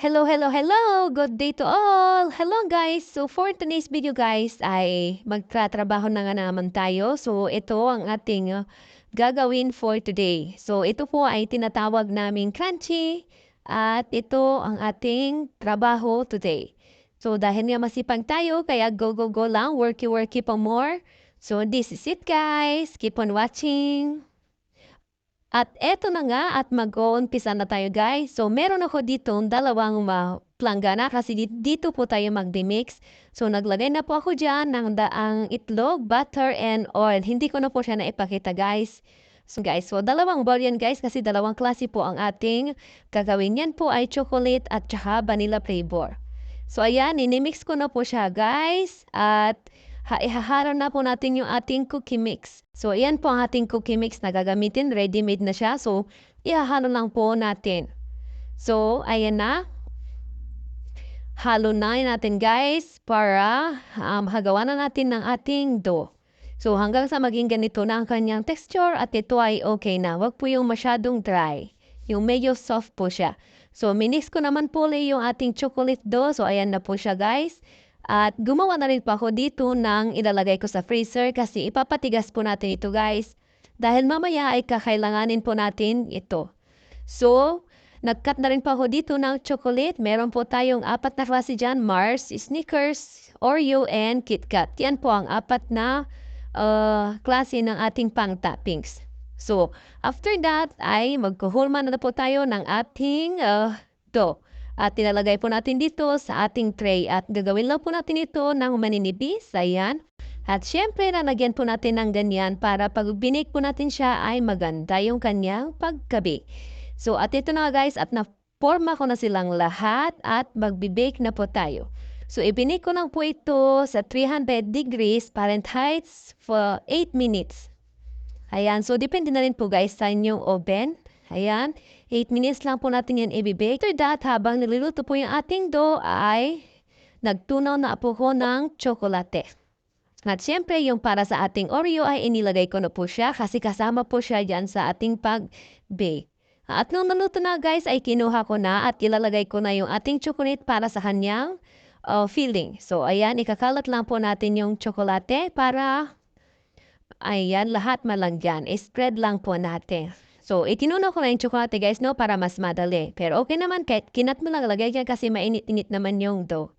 Hello, hello, hello! Good day to all! Hello guys! So for today's video guys ay magtratrabaho na nga naman tayo. So ito ang ating uh, gagawin for today. So ito po ay tinatawag naming crunchy at ito ang ating trabaho today. So dahil nga masipag tayo kaya go go go lang, worky worky pa more. So this is it guys. Keep on watching! At eto na nga at mag-uumpisa na tayo guys. So meron ako dito dalawang uh, planggana kasi dito po tayo mag-mix. So naglagay na po ako dyan ng daang itlog, butter, and oil. Hindi ko na po siya naipakita guys. So guys, so dalawang bowl yan guys kasi dalawang klase po ang ating gagawin. Yan po ay chocolate at saka vanilla flavor. So ayan, inimix ko na po siya guys. At ihaharap na po natin yung ating cookie mix. So, ayan po ang ating cookie mix na gagamitin. Ready-made na siya. So, ihahalo lang po natin. So, ayan na. Halo na natin guys para um, hagawa na natin ng ating dough. So, hanggang sa maging ganito na ang kanyang texture at ito ay okay na. Huwag po yung masyadong dry. Yung medyo soft po siya. So, minix ko naman po yung ating chocolate dough. So, ayan na po siya guys. At gumawa na rin po ako dito ng ilalagay ko sa freezer kasi ipapatigas po natin ito guys. Dahil mamaya ay kakailanganin po natin ito. So, nagkat na rin po ako dito ng chocolate. Meron po tayong apat na klase dyan. Mars, Snickers, Oreo, and KitKat. Yan po ang apat na uh, klase ng ating pang toppings. So, after that ay magkuhulma na, na po tayo ng ating uh, dough. At tinalagay po natin dito sa ating tray at gagawin lang po natin ito ng maninipis. Ayan. At syempre, lalagyan po natin ng ganyan para pag binake po natin siya ay maganda yung kanyang pagkabi. So, at ito na guys, at na-forma ko na silang lahat at magbibake na po tayo. So, ibinake ko lang po ito sa 300 degrees Fahrenheit for 8 minutes. Ayan, so depende na rin po guys sa inyong oven. Ayan, 8 minutes lang po natin yan ibibake. After that, habang niluluto po yung ating dough ay nagtunaw na po ko ng tsokolate. At syempre, yung para sa ating Oreo ay inilagay ko na po siya kasi kasama po siya dyan sa ating pag-bake. At nung naluto na guys ay kinuha ko na at ilalagay ko na yung ating chocolate para sa kanyang uh, filling. So ayan, ikakalat lang po natin yung tsokolate para ayan, lahat malangyan. I-spread lang po natin. So, itinuna ko na yung tsokolate guys, no, para mas madali. Pero okay naman, kahit kinat mo lang lagay yan kasi mainit-init naman yung dough.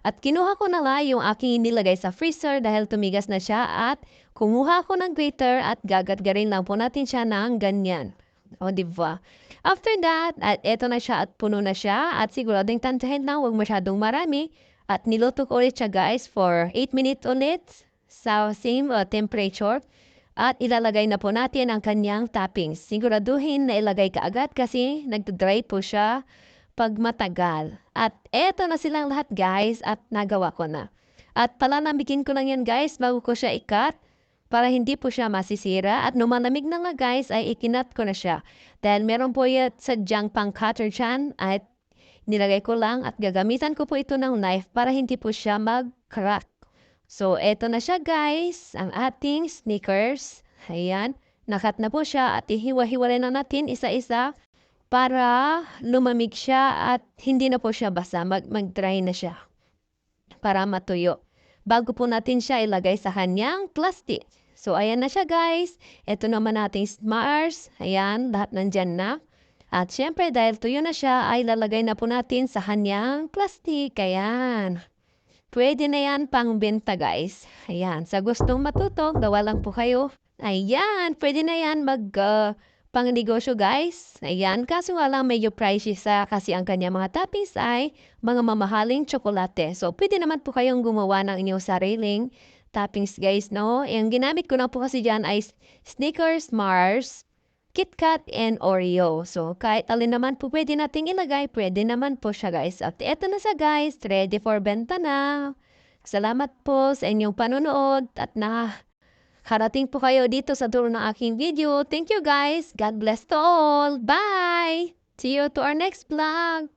At kinuha ko na lang yung aking nilagay sa freezer dahil tumigas na siya at kumuha ko ng grater at gagat-garin lang po natin siya ng ganyan. O, di ba? After that, at eto na siya at puno na siya at siguradong tantahin lang, huwag masyadong marami. At niluto ko ulit siya guys for 8 minutes ulit sa same uh, temperature. At ilalagay na po natin ang kanyang toppings. Siguraduhin na ilagay ka agad kasi nagdodry po siya pag matagal. At eto na silang lahat guys at nagawa ko na. At palalamikin ko lang yan guys bago ko siya ikat para hindi po siya masisira. At numalamig na nga guys ay ikinat ko na siya. Dahil meron po yan sadyang pang cutter dyan at nilagay ko lang at gagamitan ko po ito ng knife para hindi po siya mag-crack. So, eto na siya guys, ang ating sneakers. Ayan, nakat na po siya at ihiwa-hiwalay na natin isa-isa para lumamig siya at hindi na po siya basa, mag- mag-dry na siya para matuyo. Bago po natin siya ilagay sa kanyang plastic. So, ayan na siya guys. Ito naman nating Mars. Ayan, lahat nandyan na. At syempre, dahil tuyo na siya, ay lalagay na po natin sa kanyang plastic. Ayan. Pwede na yan pang benta guys. Ayan, sa gustong matuto, gawa lang po kayo. Ayan, pwede na yan mag uh, pang negosyo guys. Ayan, kaso nga lang medyo pricey sa kasi ang kanya mga toppings ay mga mamahaling tsokolate. So, pwede naman po kayong gumawa ng inyong sariling toppings guys, no? Yung ginamit ko na po kasi dyan ay Snickers, Mars, KitKat, and Oreo. So, kahit alin naman po pwede nating ilagay, pwede naman po siya guys. At eto na sa guys, ready for benta na. Salamat po sa inyong panonood at na harating po kayo dito sa dulo ng aking video. Thank you guys. God bless to all. Bye! See you to our next vlog.